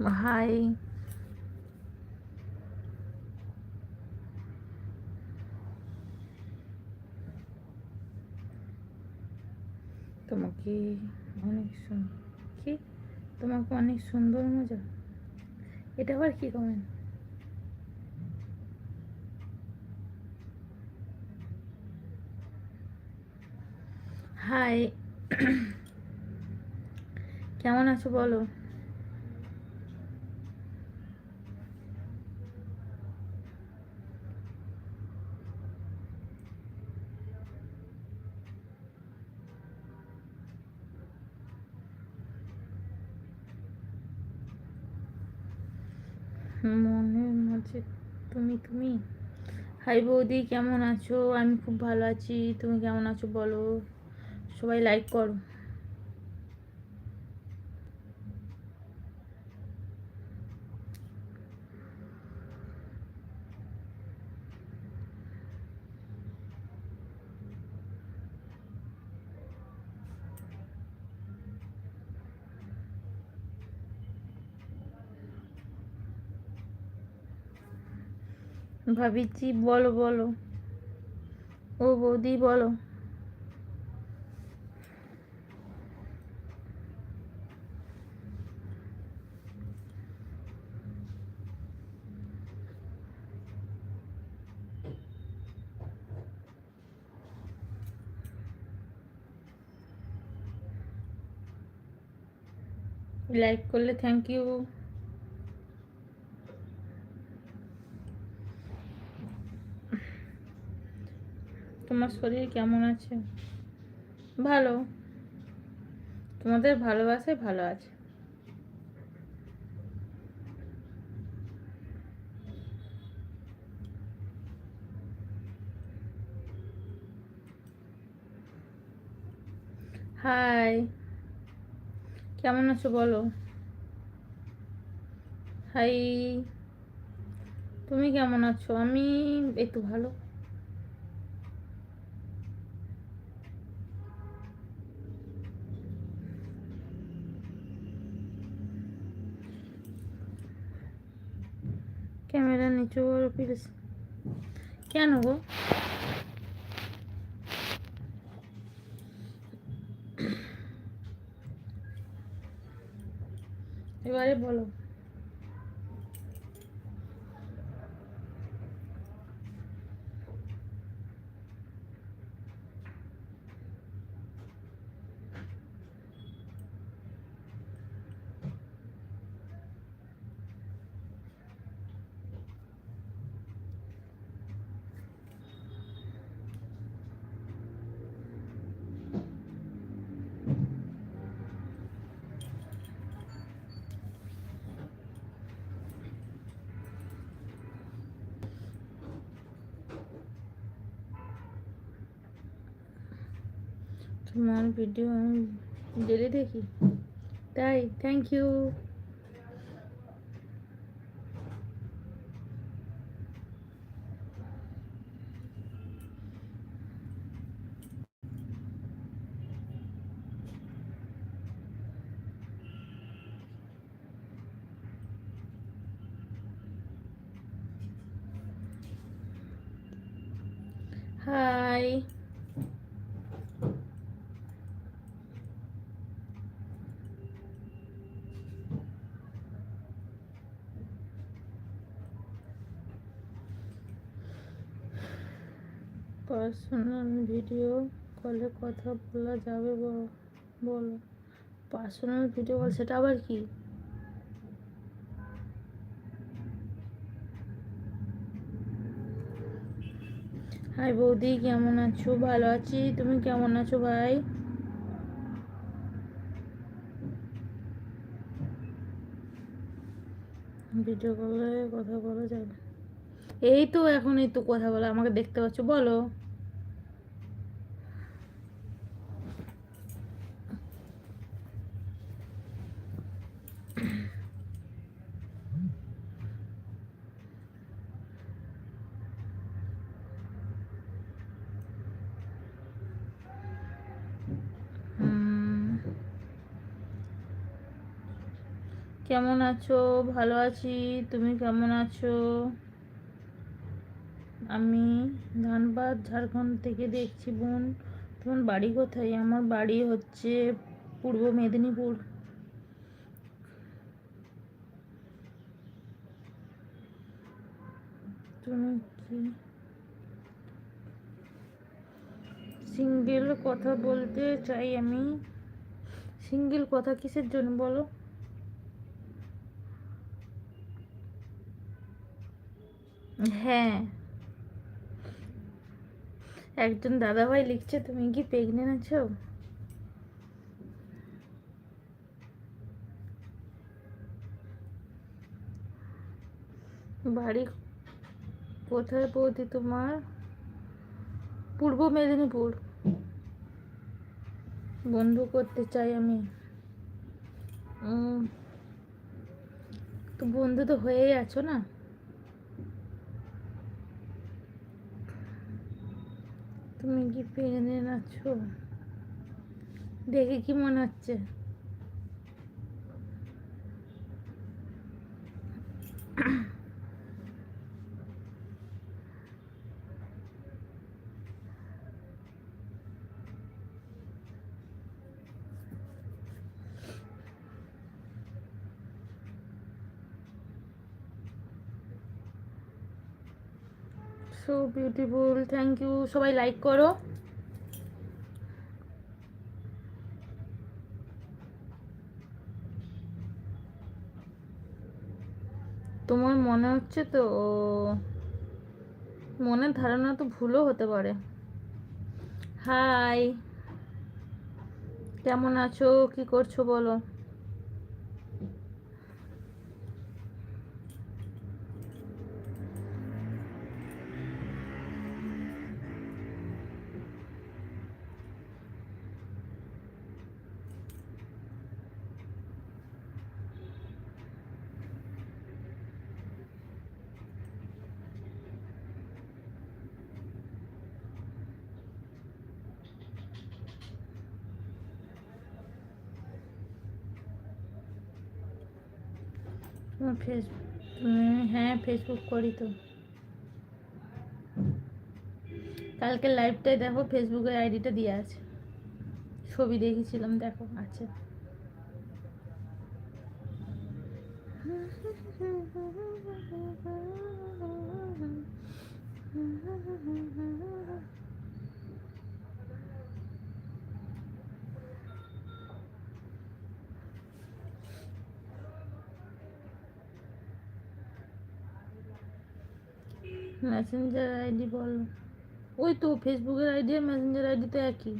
High তোমাকে অনেক সুন্দর কি? তোমাকে অনেক সুন্দর মজা। এটা আবার কি কমেন্ট হাই কেমন আছো বলো? মাঝে তুমি তুমি? হাই বৌদি, কেমন আছো? আমি খুব ভালো আছি। তুমি কেমন আছো বলো? সবাই লাইক করো। ভাবিছি বলো বলো। ও বৌদি বলো। লাইক করলে থ্যাংক ইউ তোমার শরীর কেমন আছে? ভালো। তোমাদের ভালোবাসায় ভালো আছে। হাই কেমন আছো বলো? হাই তুমি কেমন আছো? আমি একটু ভালো। নিচু প্লিজ কেন গো? এবারে বলো। তোমার ভিডিও আমি ডেলি দেখি। তাই thank you hi personal video কলে কথা বলা যাবে বলো। পার্সোনাল ভিডিও কল সেটা আবার কি? হাই বৌদি, কেমন আছো? ভালো আছি। তুমি কেমন আছো ভাই? ভিডিও কলে কথা বলা যাবে এই তো এখন এই তো কথা বলা, আমাকে দেখতে পাচ্ছ, বলো। কেমন আছো? ভালো আছি। তুমি কেমন আছো? আমি ধানবাদ, ঝাড়খণ্ড থেকে দেখছি বোন। তোমার বাড়ি কোথায়? আমার বাড়ি হচ্ছে পূর্ব মেদিনীপুর। তুমি কি সিঙ্গেল কথা বলতে চাই আমি? সিঙ্গেল কথা কিসের জন্য বলো? হ্যাঁ। একজন দাদাভাই লিখছে, তুমি কি প্রেগনেন্ট আছো বাড়ি কোথায় বৌদি তোমার? পূর্ব মেদিনীপুর। বন্ধু করতে চাই আমি। তো বন্ধু তো হয়েই আছো না? তুমি কি প্রেগনেন্ট আছো দেখে কি মনে হচ্ছে? সো বিউটিফুল থ্যাংক ইউ সবাই লাইক করো। তোমার মনে হচ্ছে তো মনের ধারণা তো ভুলও হতে পারে। হাই কেমন আছো? কি করছ বলো? ফেসবুক হ্যাঁ ফেসবুক করি তো। কালকে লাইভটাই দেখো ফেসবুকের আইডিটা দিয়ে আছে। ছবি দেখেছিলাম, দেখো, আছে। মেসেঞ্জার আইডি বল। ওই তো ফেসবুকের আইডি আর মেসেঞ্জার আইডি তো একই।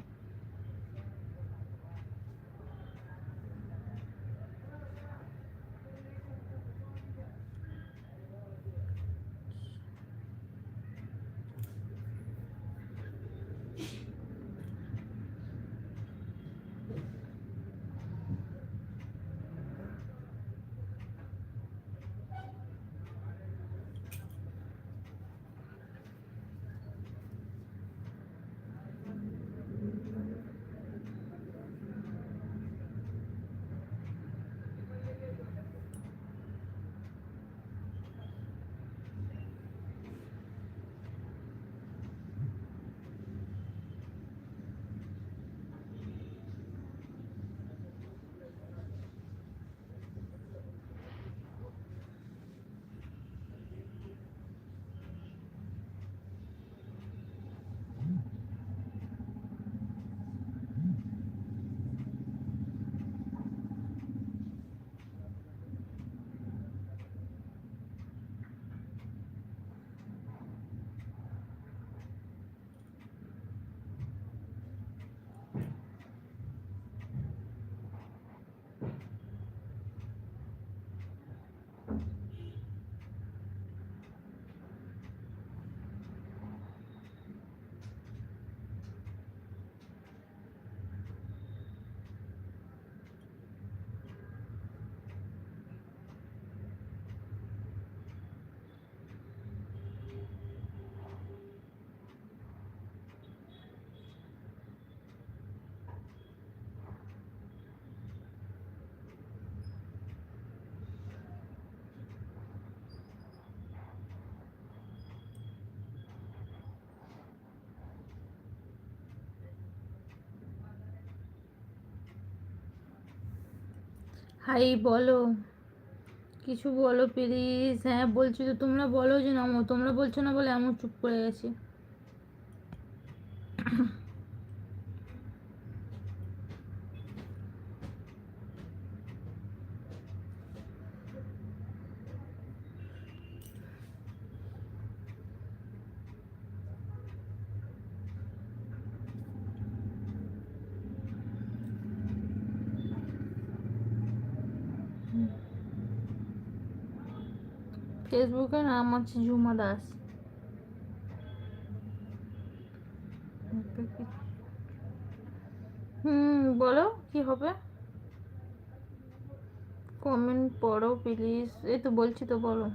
হাই, বলো। কিছু বলো প্লিজ হ্যাঁ বলছি তো, তোমরা বলো যে, নামো, তোমরা বলছো না বলে এমন চুপ করে গেছি ফেসবুকে নাম হচ্ছে ঝুমা দাস হুম বলো কি হবে কমেন্ট পড়ো প্লিজ এই তো বলছি তো বলো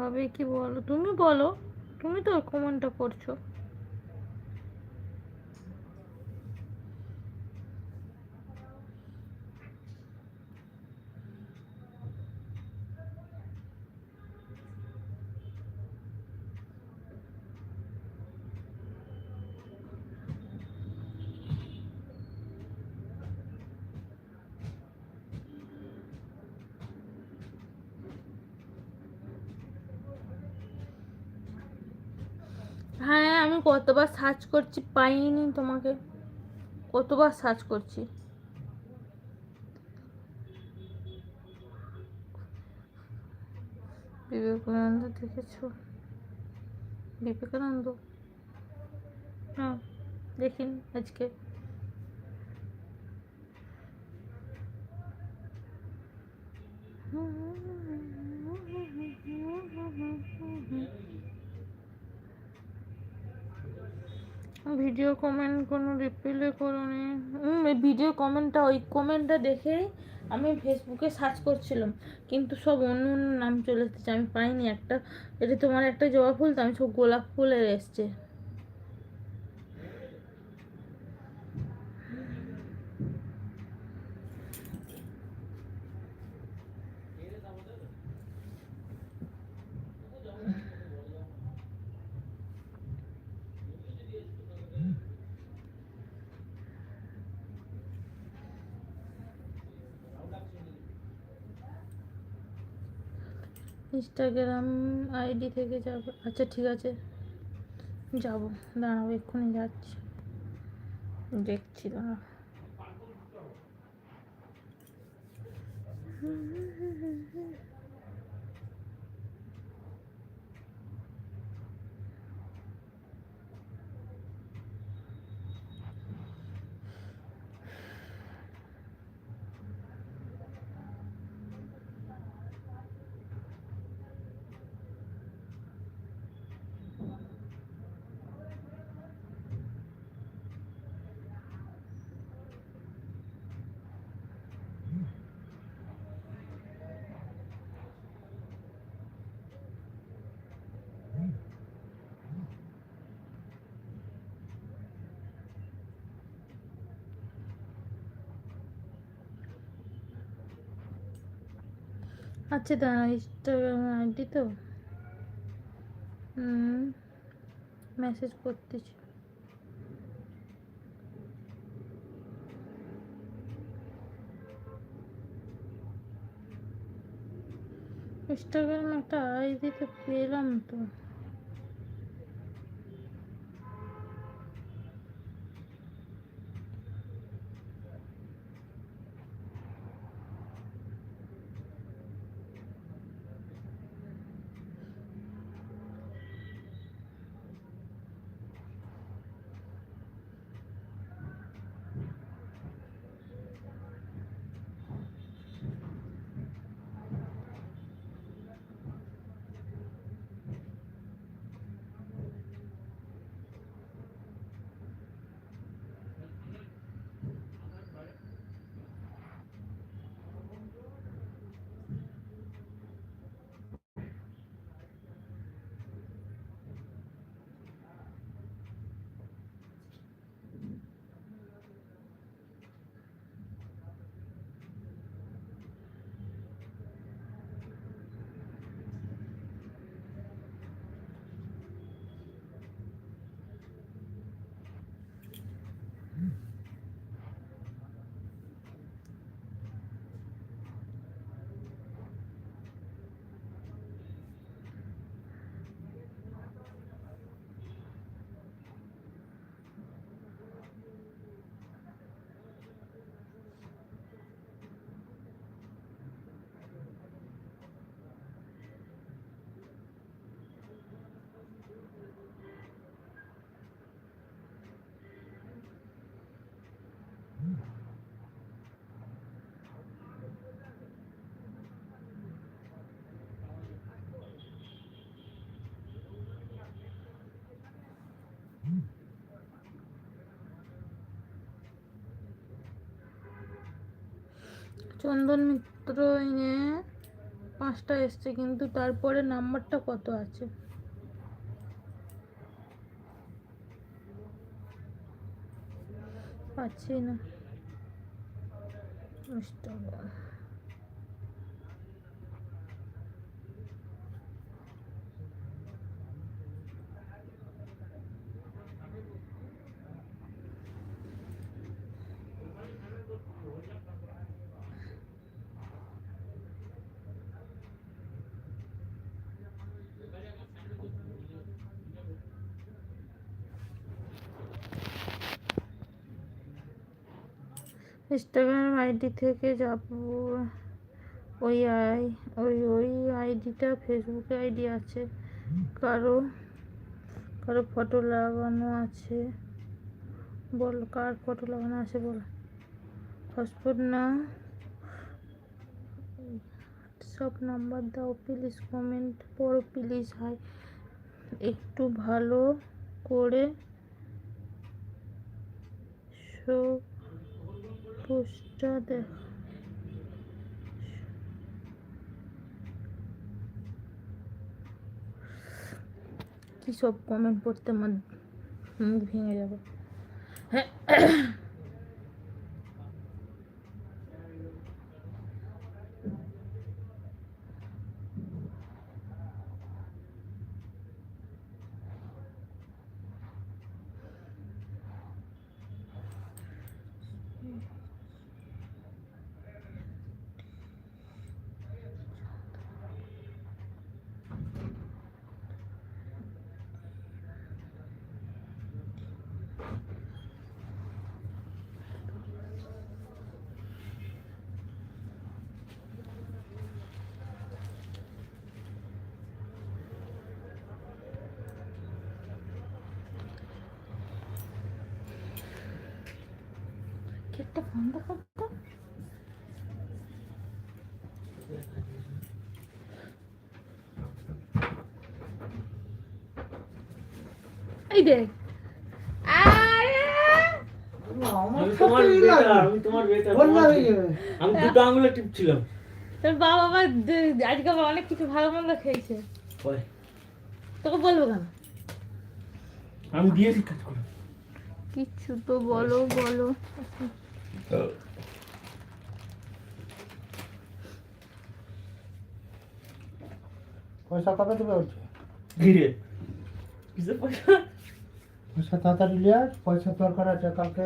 হবে কি বলো? তুমি বলো। তুমি তো কমেন্টটা করছ হ্যাঁ আমি কতবার সার্চ করছি পাইনি তোমাকে। কতবার সার্চ করছি। বিবেকানন্দ দেখেছ? বিবেকানন্দ? হ্যাঁ দেখিন আজকে। ভিডিও কমেন্ট কোনো রিপ্লে করোনি ভিডিও কমেন্টটা ওই কমেন্টটা দেখেই আমি ফেসবুকে সার্চ করছিলাম, কিন্তু সব অন্য অন্য নাম চলে এসেছে, আমি পাইনি একটা। এটা তোমার একটা জবা ফুল তো, আমি সব গোলাপ ফুলের এসছে। ইনস্টাগ্রাম আইডি থেকে যাব। আচ্ছা ঠিক আছে। যাব। দাঁড়াও এক্ষুনি যাচ্ছি। দেখছি দাঁড়াও। আচ্ছা দাঁড়া ইনস্টাগ্রাম আইডি তো। মেসেজ করতেছি। ইনস্টাগ্রাম একটা আইডি তো পেলাম তো। চন্দন মিত্র এ পাঁচটা এসছে কিন্তু তারপরে নাম্বারটা কত আছে? পাচ্ছি না। ইনস্টাগ্রাম আইডি থেকে যাব। ওই আই, ওই ওই আইডিটা ফেসবুকে আইডি আছে। কারও কারও ফটো লাগানো আছে। বল, কার ফটো লাগানো আছে বল। হটস্পট না। সব নাম্বার দাও প্লিজ কমেন্ট পড়ো প্লিজ হাই একটু ভালো করে শো পোস্টটা দেখ। কি সব কমেন্ট পড়তে আমার মুখ ভেঙে যাবে। গেটটা বন্ধ করতো এই দেখ। আমি হয়ে বেটা। যাবে। আমি দুটো আঙুলে টিপছিলাম। তোর বাবা আজকে আবার অনেক কিছু ভালো মন্দ খেয়েছে। তোকে বলব কেন? আমি দিয়েছি কাজ করে। কিচ্ছু তো বলো বলো। পয়সা কবে দেবে বলছে ধীরে। কিসের পয়সা? পয়সা তাড়াতাড়ি নিয়ে আস পয়সা দরকার আছে কালকে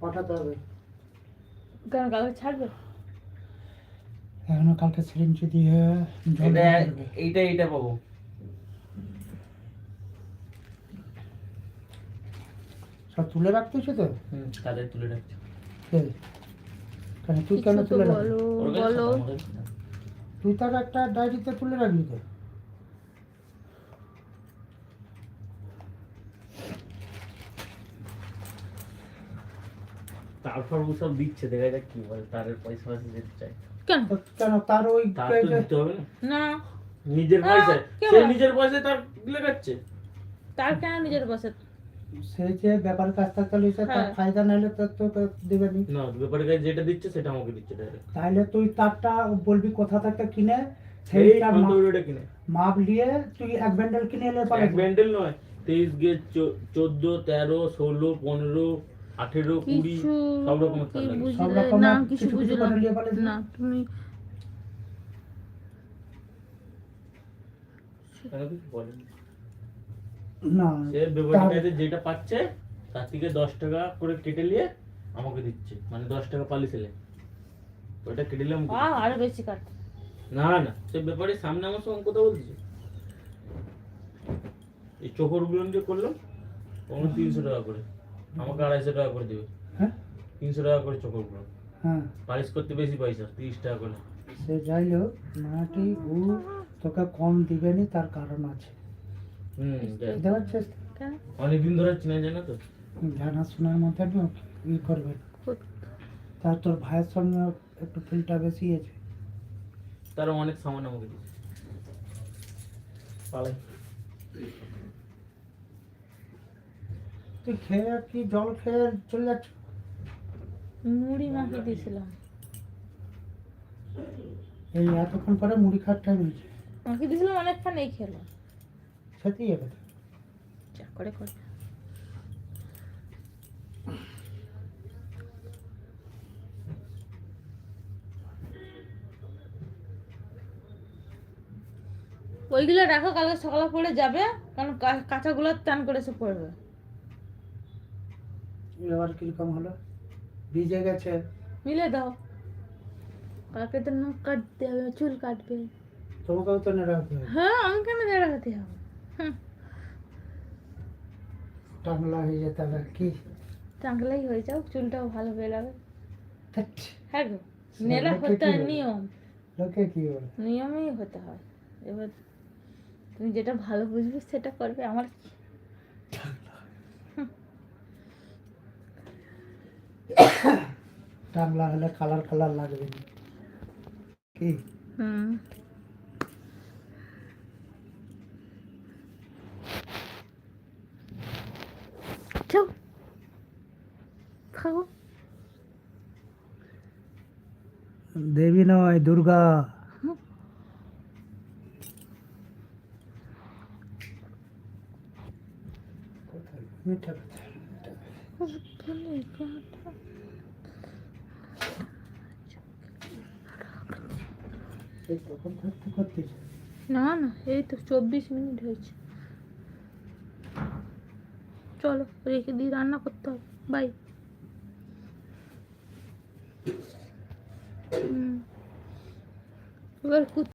পাঠাতে হবে। কেন কালকে ছাড়বে? এখনও কালকে সিরিঞ্জি দিয়ে এটা এইটা এইটা পাবো। সব তুলে রাখতেছো তো? হুম তাদের তুলে রাখছি? কেন তুই কেন তুলে রাখবি? বলো। তুই তার একটা ডায়েরিতে তুলে রাখবি তো। তারপর ও সব দিচ্ছে দেখা যাক কি বলে তারের পয়সা পয়সা যেতে চাই কেন? কেন? তার ওই তার তো দিতে হবে না। নিজের কে সে নিজের পয়সায় তার লেখাচ্ছে। হ্যাঁ। তার কেন নিজের বসে সে যে ব্যাপার কাজটা চালিয়েছে তার হ্যাঁ। ফায়দা নাইলে তো দেবে না ব্যাপারে কাছে যেটা দিচ্ছে সেটা আমাকে দিচ্ছে তাহলে তুই তারটা বলবি কোথা থেকে কিনে? মা- ওটা কিনে। মাপ নিয়ে তুই এক ব্যান্ডেল কিনে এলে পারে এক ব্যান্ডেল নয় তেইশ গেজ চোদ্দ তেরো ষোলো পনেরো আঠেরো কুড়ি সব রকমের তার সব বুঝলে কিছু বুঝলাম না তুমি বলেনি। না সে ব্যাপারী যেটা পাচ্ছে তার থেকে দশ টাকা করে কেটে নিয়ে আমাকে দিচ্ছে। মানে দশ টাকা পালি ছেলে। ওটা কেটে নিলাম আরও বেশি কাট। না না সে ব্যাপারে সামনে আমার সঙ্গে কথা বলছে। এই চোখরগুলো দিয়ে করলাম তখন তিনশো টাকা করে। আমাকে আড়াইশো টাকা করে দেবে। হ্যাঁ? তিনশো টাকা করে চোখরগুলো হ্যাঁ। পালিশ করতে বেশি পয়সা তিরিশ টাকা করে। সে যাই হোক মাটি ও তোকে কম দিবে নি তার কারণ আছে হুম যাই। বুঝতে পারছিস কেন অনেকদিন ধরে চিনা যায় না তো? জানাশোনার মধ্যে ই করবে। তার তোর ভাইয়ের সঙ্গে একটু ফিলটা বেশি আছে। তারা অনেক সামান আমাকে দিচ্ছে পালাই। তুই খেয়ে কি জল খেয়ে চলে যাচ্ছ? মুড়ি মাখিয়ে দিয়েছিলাম। এই এতক্ষণ পরে মুড়ি খাওয়ার টাইম হয়েছে। আমাকে দিয়েছিলাম অনেকক্ষণ এই খেলো সেটাই হবে তো। যা করে করে। ওইগুলো রাখো কালকে সকালে পড়ে যাবে কারণ কাঁচাগুলো টান করে এসে পড়বে। এবার কীরকম হলো? ভিজে গেছে। মিলে দাও। কালকে তো নখ কাটতে হবে চুল কাটবে। তোমাকেও তো নেড়ে হ্যাঁ আমি কেন দেড় হাতে হবে হুম টাংলা হয়ে যেতে হবে কি? চাঙ্গলাই হয়ে যাও চুলটাও ভালো হয়ে যাবে। হ্যাঁ গো সে হতে নিয়ম। লোকে কি বলে? নিয়মেই হতে হয়। এবার তুমি যেটা ভালো বুঝবে সেটা করবে আমার? টাংলা হলে কালার কালার লাগবে। কি? হুম যাও খাও নয় দুর্গা। না না, এই তো চব্বিশ মিনিট হয়েছে। চলো, রেখে দিয়ে রান্না করতে হবে। বাই এবার কুচ